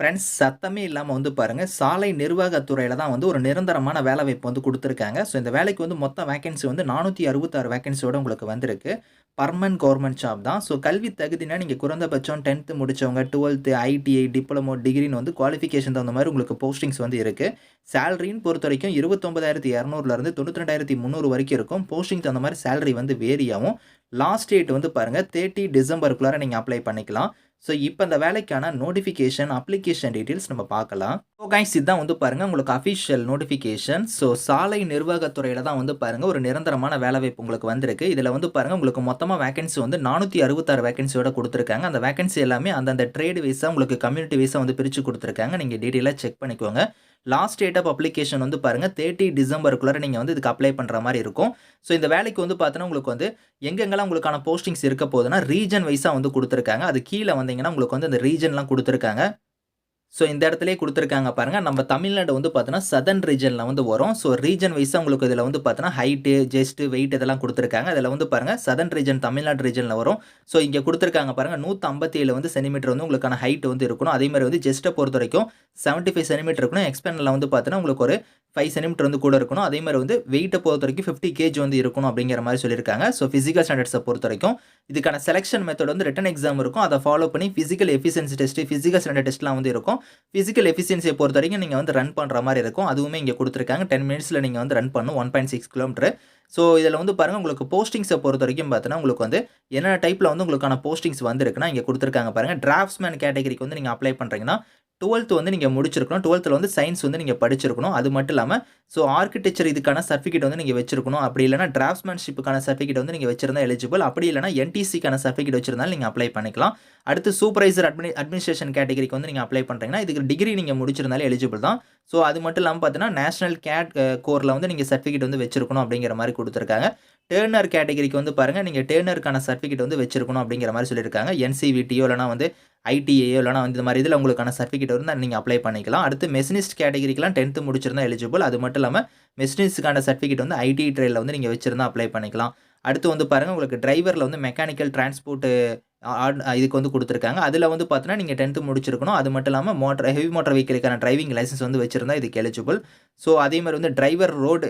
Friends சத்தமே இல்லாமல் வந்து பாருங்கள் சாலை நிர்வாகத்துறையில் தான் வந்து ஒரு நிரந்தரமான வேலைவாய்ப்பு வந்து கொடுத்துருக்காங்க ஸோ இந்த வேலைக்கு வந்து மொத்த வேக்கன்சி வந்து 466 வேக்கன்சியோட உங்களுக்கு வந்திருக்கு. பர்மன் கவர்மெண்ட் ஜாப் தான். ஸோ கல்வி தகுதினா நீங்கள் குறைந்தபட்சம் 10த் முடிச்சவங்க, 12த், ஐடிஐ, டிப்ளமோ, டிகிரின்னு வந்து குவாலிஃபிகேஷன் தகுந்த மாதிரி உங்களுக்கு போஸ்டிங்ஸ் வந்து இருக்குது சேலரின்னு பொறுத்தவரைக்கும் 29,200லருந்து 92,300 வரைக்கும் இருக்கும். போஸ்டிங் தகுந்த மாதிரி சேலரி வந்து வேரி ஆகும். லாஸ்ட் டேட் வந்து பாருங்க 30 டிசம்பருக்குள்ளார நீங்கள் அப்ளை பண்ணிக்கலாம். ஸோ இப்போ இந்த வேலைக்கான நோட்டிஃபிகேஷன், அப்ளிகேஷன் டீட்டெயில்ஸ் நம்ம பார்க்கலாம். ஸோ கைஸ் இதுதான் வந்து பாருங்கள் உங்களுக்கு அஃபிஷியல் நோட்டிஃபிகேஷன். ஸோ சாலை நிர்வாகத்துறையில் தான் வந்து பாருங்கள் ஒரு நிரந்தரமான வேலைவாய்ப்பு உங்களுக்கு வந்திருக்கு. இதில் வந்து பாருங்கள் உங்களுக்கு மொத்தமாக வேகன்சி வந்து நானூற்றி அறுபத்தாறு வேகன்சியோட கொடுத்துருக்காங்க அந்த வேகன்சி எல்லாமே அந்தந்த ட்ரேடு வைஸாக உங்களுக்கு கம்யூனிட்டி வைஸாக வந்து பிரித்து கொடுத்துருக்காங்க நீங்கள் டீட்டெயிலாக செக் பண்ணிக்கோங்க. லாஸ்ட் டேட் ஆஃப் அப்ளிகேஷன் வந்து பாருங்கள் தேர்ட்டி டிசம்பருக்குள்ளே நீங்கள் வந்து இதுக்கு அப்ளை பண்ணுற மாதிரி இருக்கும். ஸோ இந்த வேலைக்கு வந்து பார்த்தீங்கன்னா, உங்களுக்கு வந்து எங்கெங்கெல்லாம் உங்களுக்கான போஸ்டிங்ஸ் இருக்க போகுதுன்னா, ரீஜன் வைஸாக வந்து கொடுத்துருக்காங்க அது கீழே வந்தீங்கன்னா, உங்களுக்கு வந்து அந்த ரீஜன்லாம் கொடுத்துருக்காங்க ஸோ இந்த இடத்துலேயே கொடுத்துருக்காங்க பாருங்கள் நம்ம தமிழ்நாடு வந்து பார்த்தோன்னா சதன் ரீஜனில் வந்து வரும். ஸோ ரீஜன் வைஸாக உங்களுக்கு இதில் வந்து பார்த்தோன்னா ஹைட்டு, ஜெஸ்ட்டு வெயிட் இதெல்லாம் கொடுத்துருக்காங்க அதில் வந்து பாருங்க சதன் ரீஜன் தமிழ்நாடு ரீஜனில் வரும். ஸோ இங்கே கொடுத்துருக்காங்க பாருங்க 157 வந்து சென்டிமீட்டர் வந்து உங்களுக்கான ஹைட் வந்து இருக்கணும். அதே மாரி வந்து செஸ்ட்ட பொறுத்தவரைக்கும் 75 சென்டிமீட்டர் இருக்கணும். எக்ஸ்பேனில் வந்து பார்த்தோன்னா உங்களுக்கு ஒரு ஃபைவ் சென்டிமீட்டர் வந்து கூட இருக்கணும். அதே மாதிரி வந்து வெயிட்ட பொறுத்தவரைக்கும் 50 கேஜி வந்து இருக்கணும் அப்படிங்கிற மாதிரி சொல்லியிருக்காங்க. ஸோ ஃபிகல் ஸ்டாண்டர்ட்ஸை பொறுத்த வரைக்கும் இதுக்கான செலக்ஷன் மெத்தட் வந்து ரிட்டன் எக்ஸாம் இருக்கும். அதை ஃபாலோ பண்ணி physical efficiency test, physical standard டெஸ்ட்லாம் வந்து இருக்கும். ஃபிசிக்கல் எஃபிஷியன்சியை பொறுத்த வரைக்கும் நீங்கள் வந்து ரன் பண்ணுற மாதிரி இருக்கும். அதுவுமே இங்கே கொடுத்துருக்காங்க டென் மினிட்ஸில் நீங்கள் வந்து ரன் பண்ணணும். 1.6 கிலோமீட்டர். ஸோ இதில் வந்து பாருங்க உங்களுக்கு போஸ்டிங்ஸை பொறுத்த வரைக்கும் பார்த்தீங்கன்னா, உங்களுக்கு வந்து என்னென்ன டைப்பில் வந்து உங்களுக்கான போஸ்டிங்ஸ் வந்துருக்குன்னா இங்கே கொடுத்துருக்காங்க பாருங்க. டிராஃப்ட்ஸ்மேன் கேட்டகரிக்கு வந்து நீங்கள் அப்ளை பண்ணுறீங்கன்னா 12த் வந்து நீங்கள் முடிச்சிருக்கணும். 12த்ல வந்து சயின்ஸ் வந்து நீங்கள் படிச்சிருக்கணும். அது மட்டும் இல்லாமல் ஸோ ஆர்கிடெக்சர் இதுக்கான சர்டிஃபிகேட் வந்து நீங்கள் வச்சிருக்கணும். அப்படி இல்லைனா டிராஃப்ட்மேன்ஷிப்புக்கான சர்டிஃபிகேட் வந்து நீங்கள் வச்சிருந்தா எலிஜிபிள். அப்படி இல்லைனா என்டிசிக்கான சர்டிஃபிகேட் வச்சிருந்தாலும் நீங்கள் அப்ளை பண்ணிக்கலாம். அடுத்து சூப்பர்வைசர் அட்மினி அட்மினிஸ்ட்ரேஷன் கேட்டகரிக்கு வந்து நீங்கள் அப்ளை பண்ணுறீங்கன்னா இதுக்கு டிகிரி நீங்கள் முடிச்சிருந்தாலே எலிஜிபிள் தான். ஸோ அது மட்டும் இல்லாமல் பார்த்தீங்கன்னா, நேஷனல் கேட் கோரில் வந்து நீங்கள் சர்டிஃபிகேட் வந்து வச்சிருக்கணும் அப்படிங்கிற மாதிரி கொடுத்துருக்காங்க டேர்னர் கேட்டகரிக்கு வந்து பாருங்கள் நீங்கள் டேர்னருக்கான சர்டிஃபிகேட் வந்து வச்சிருக்கணும் அப்படிங்கிற மாதிரி சொல்லியிருக்காங்க. என்சிவிடியோ இல்லைனா வந்து ஐடிஏயோ இல்லைனா வந்து இந்த மாதிரி இதில் உங்களுக்கான சர்டிஃபிகேட் இருந்தால் நீங்கள் அப்ளை பண்ணிக்கலாம். அடுத்து மெஷினிஸ்ட் கேட்டகரிக்கெலாம் டென்த்து முடிச்சிருந்தா எலிஜிபிள். அது மட்டும் இல்லாமல் மெஷினிஸ்டுக்கான சர்டிஃபிகேட் வந்து ஐடி ட்ரேட்ல வந்து நீங்கள் வச்சுருந்தா அப்ளை பண்ணிக்கலாம். அடுத்து வந்து பாருங்கள் உங்களுக்கு டிரைவரில் வந்து மெக்கானிக்கல் டிரான்ஸ்போர்ட்டு ஆட் இதுக்கு வந்து கொடுத்துருக்காங்க அதில் வந்து பார்த்தீங்கன்னா, நீங்கள் டென்த்து முடிச்சிருக்கணும். அது மட்டும் இல்லாமல் மோட்டர் ஹெவி மோட்டர் வெஹிக்கிளுக்கான டிரைவிங் லைசென்ஸ் வந்து வச்சிருந்தா இதுக்கு எலிஜிபிள். ஸோ அதே வந்து டிரைவர் ரோடு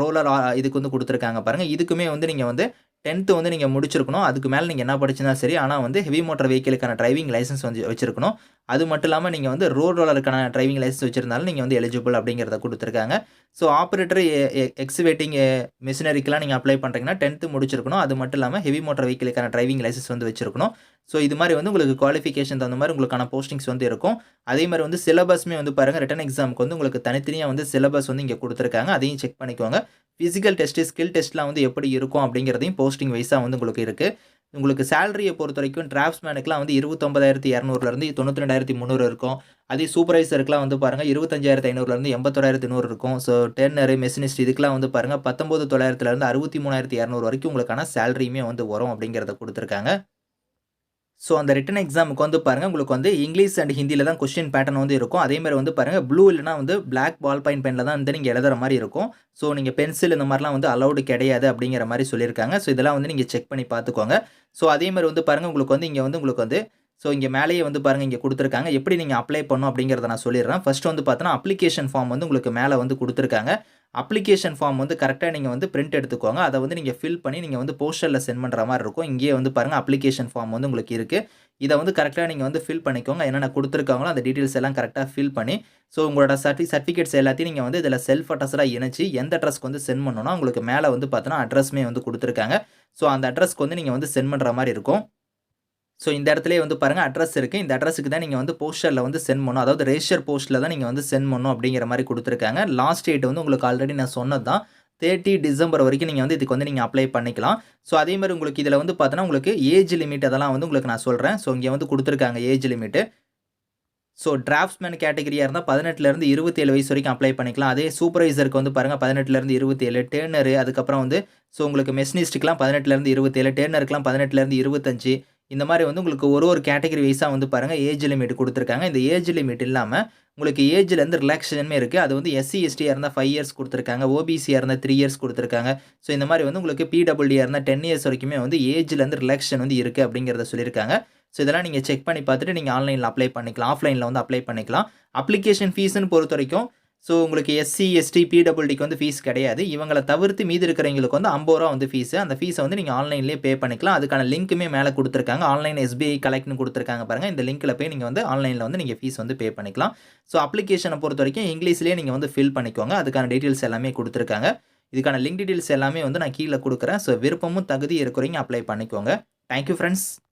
ரோலர் ஆ இதுக்கு வந்து கொடுத்துருக்காங்க பாருங்கள் இதுக்குமே வந்து நீங்கள் வந்து 10த் வந்து நீங்கள் முடிச்சிருக்கணும். அதுக்கு மேலே நீங்கள் என்ன படிச்சிருந்தா சரி. ஆனால் வந்து ஹெவி மோட்டர் வெஹிக்கிளுக்கான டிரைவிங் லைசன்ஸ் வந்து வச்சிருக்கணும். அது மட்டும் இல்லாமல் நீங்கள் வந்து ரோட் ரோலருக்கான டிரைவிங் லைசென்ஸ் வச்சிருந்தாலும் நீங்கள் வந்து எலிஜிபிள் அப்படிங்கிறத கொடுத்துருக்காங்க ஸோ ஆப்ரேட்டர் எ மிஷினரிக்கெலாம் நீங்கள் அப்ளை பண்ணுறீங்கன்னா டென்த்து முடிச்சிருக்கணும். அது மட்டும் இல்லாமல் ஹெவி மோட்டர் வெஹிக்கிளுக்கான டிரைவிங் லைசென்ஸ் வந்து வச்சிருக்கணும். ஸோ இது மாதிரி வந்து உங்களுக்கு குவாலிஃபிகேஷன் தகுந்த மாதிரி உங்களுக்கான போஸ்டிங்ஸ் வந்து இருக்கும். அதே மாதிரி வந்து சிலபஸ்மே வந்து பாருங்கள் ரிட்டன் எக்ஸாமுக்கு வந்து உங்களுக்கு தனித்தனியாக வந்து சிலபஸ் வந்து இங்கே கொடுத்துருக்காங்க அதையும் செக் பண்ணிக்கோங்க. ஃபிசிக்கல் டெஸ்ட்டு ஸ்கில் டெஸ்ட்லாம் வந்து எப்படி இருக்கும் அப்படிங்கிறதையும் போஸ்டிங் வைஸாக வந்து உங்களுக்கு இருக்குது உங்களுக்கு சேலரியை பொறுத்த வரைக்கும் டிராஃப்ட்ஸ்மேனுக்குலாம் வந்து 29,200லருந்து 92,300 இருக்கும். அதே சூப்பர்வைசருக்குலாம் வந்து பாருங்கள் இருபத்தஞ்சாயிரத்து ஐநூறுலேருந்து 25,500லருந்து 81,100 இருக்கும். ஸோ டர்னர், மெஷினிஸ்ட் இதுக்கெல்லாம் வந்து பாருங்கள் பத்தொம்போது தொள்ளாயிரத்துலேருந்து அறுபத்தி மூணாயிரத்தி இரநூறு வரைக்கும் உங்களுக்கான சேலரியுமே வந்து வரும் அப்படிங்கிறத கொடுத்துருக்காங்க ஸோ அந்த ரிட்டன் எக்ஸாமுக்கு வந்து பாருங்கள் உங்களுக்கு வந்து இங்கிலீஷ் அண்ட் ஹிந்தியில் தான் கொஸ்டின் பேட்டர்ன் வந்து இருக்கும். அதேமாதிரி வந்து பாருங்கள் ப்ளூ இல்லைனா வந்து பிளாக் பால் பாயிண்ட் பெனில் தான் வந்து நீங்கள் எழுதுற மாதிரி இருக்கும். ஸோ நீங்கள் பென்சில் இந்த மாதிரிலாம் வந்து அலௌடு கிடையாது அப்படிங்கிற மாதிரி சொல்லியிருக்காங்க. ஸோ இதெல்லாம் வந்து நீங்கள் செக் பண்ணி பார்த்துக்கோங்க. ஸோ அதேமாதிரி வந்து பாருங்கள் உங்களுக்கு வந்து இங்கே வந்து உங்களுக்கு வந்து ஸோ இங்கே மேலேயே வந்து பாருங்க இங்கே கொடுத்துருக்காங்க எப்படி நீங்கள் அப்ளை பண்ணணும் அப்படிங்கிறத நான் சொல்லிடுறேன். ஃபர்ஸ்ட் வந்து பார்த்தோன்னா அப்ளிகேஷன் ஃபார்ம் வந்து உங்களுக்கு மேலே வந்து கொடுத்துருக்காங்க அப்ளிகேஷன் ஃபார்ம் வந்து கரெக்டாக நீங்கள் வந்து பிரிண்ட் எடுத்துக்கோங்க. அதை வந்து நீங்கள் ஃபில் பண்ணி நீங்கள் வந்து போஸ்டரில் சென்ட் பண்ணுற மாதிரி இருக்கும். இங்கேயே வந்து பாருங்கள் அப்ளிகேஷன் ஃபார்ம் வந்து உங்களுக்கு இருக்குது இதை வந்து கரெக்டாக நீங்கள் வந்து ஃபில் பண்ணிக்கோங்க. என்னென்ன கொடுத்துருக்காங்களோ அந்த டீட்டெயில்ஸ் எல்லாம் கரெக்டாக ஃபில் பண்ணி, ஸோ உங்களோட சர்டி சர்டிஃபிகேட்ஸ் எல்லாத்தையும் நீங்கள் வந்து இதில் செல்ஃப் அட்டஸ்டடா இணைச்சி எந்த அட்ரஸ்க்கு வந்து சென்ட் பண்ணணும்னா, உங்களுக்கு மேலே வந்து பார்த்தோன்னா அட்ரஸ்மே வந்து கொடுத்துருக்காங்க ஸோ அந்த அட்ரஸ்க்கு வந்து நீங்கள் வந்து சென்ட் பண்ணுற மாதிரி இருக்கும். ஸோ இந்த இடத்துல வந்து பாருங்கள் அட்ரஸ் இருக்குது இந்த அட்ரஸுக்கு தான் நீங்கள் வந்து போஸ்டரில் வந்து சென்ட் பண்ணணும். அதாவது ரெஜிஸ்டர் போஸ்ட்டில் தான் நீங்கள் வந்து சென்ட் பண்ணணும் அப்படிங்கிற மாதிரி கொடுத்துருக்காங்க லாஸ்ட் டேட் வந்து உங்களுக்கு ஆல்ரெடி நான் சொன்னது தான். 30 டிசம்பர் வரைக்கும் நீங்கள் வந்து இதுக்கு வந்து நீங்கள் அப்ளை பண்ணிக்கலாம். ஸோ அதே மாதிரி உங்களுக்கு இதில் வந்து பார்த்தீங்கன்னா, உங்களுக்கு ஏஜ் லிமிட் அதெல்லாம் வந்து உங்களுக்கு நான் சொல்கிறேன் ஸோ இங்கே வந்து கொடுத்துருக்காங்க ஏஜ் லிமிட். ஸோ டிராஃப்ட்ஸ்மேன் கேட்டகரியாக இருந்தால் பதினெட்டுலேருந்து இருபத்தேழு வயசு வரைக்கும் அப்ளை பண்ணிக்கலாம். அதே சூப்பர்வைசருக்கு வந்து பாருங்கள் பதினெட்டுலேருந்து இருபத்தேழு டேர்னரு அதுக்கப்புறம் வந்து ஸோ உங்களுக்கு மெஷினிஸ்ட்டுக்கெலாம் பதினெட்டுலேருந்து இருபத்தேழு டேர்னருக்குலாம் பதினெட்டுலேருந்து இருபத்தஞ்சு இந்த மாதிரி வந்து உங்களுக்கு ஒரு ஒரு கேட்டகரி வைஸாக வந்து பாருங்கள் ஏஜ் லிமிட் கொடுத்துருக்காங்க. இந்த ஏஜ் லிமிட் இல்லாமல் உங்களுக்கு ஏஜ்லேருந்து ரிலாக்ஸேஷனுமே இருக்குது அது வந்து எஸ்சி, எஸ்டியாக இருந்தால் ஃபைவ் இயர்ஸ் கொடுத்துருக்காங்க. ஓபிசியாக இருந்தால் த்ரீ இயர்ஸ் கொடுத்துருக்காங்க. ஸோ இந்த மாதிரி வந்து உங்களுக்கு பிடபிள்யூடியாக இருந்தால் டென் இயர்ஸ் வரைக்குமே வந்து ஏஜ்லேருந்து ரிலாக்ஷன் வந்து இருக்குது அப்படிங்கிறத சொல்லியிருக்காங்க. ஸோ இதெல்லாம் நீங்கள் செக் பண்ணி பார்த்துட்டு நீங்கள் ஆன்லைனில் அப்ளை பண்ணிக்கலாம். ஆஃப்லைனில் வந்து அப்ளை பண்ணிக்கலாம். அப்ளிகேஷன் ஃபீஸுன்னு பொறுத்த வரைக்கும் ஸோ உங்களுக்கு எஸ்சி எஸ்டி பிடபிள்யூடிக்கு வந்து ஃபீஸ் கிடையாது. இவங்களை தவிர்த்து மீதி இருக்கிறவங்களுக்கு வந்து ஐம்பது ரூபா வந்து ஃபீஸு அந்த ஃபீஸை வந்து நீங்கள் ஆன்லைன்லேயே பே பண்ணிக்கலாம். அதுக்கான லிங்க்குமே மேலே கொடுத்துருக்காங்க. ஆன்லைன் எஸ்பிஐ கலெக்ட்னு கொடுத்துருக்காங்க பாருங்கள் இந்த லிங்க்கில் போய் நீங்கள் வந்து ஆன்லைனில் வந்து நீங்கள் ஃபீஸ் வந்து பே பண்ணிக்கலாம். ஸோ அப்ளிகேஷனை பொறுத்த வரைக்கும் இங்கிலீஷ்லேயே நீங்கள் வந்து ஃபில் பண்ணிக்கோங்க. அதுக்கான டீட்டெயில்ஸ் எல்லாமே கொடுத்துருக்காங்க. இதுக்கான லிங்க் டீட்டெயில்ஸ் எல்லாமே வந்து நான் கீழே கொடுக்குறேன். ஸோ விருப்பமும் தகுதி இருக்கிறவங்க அப்ளை பண்ணிக்கோங்க. Thank you friends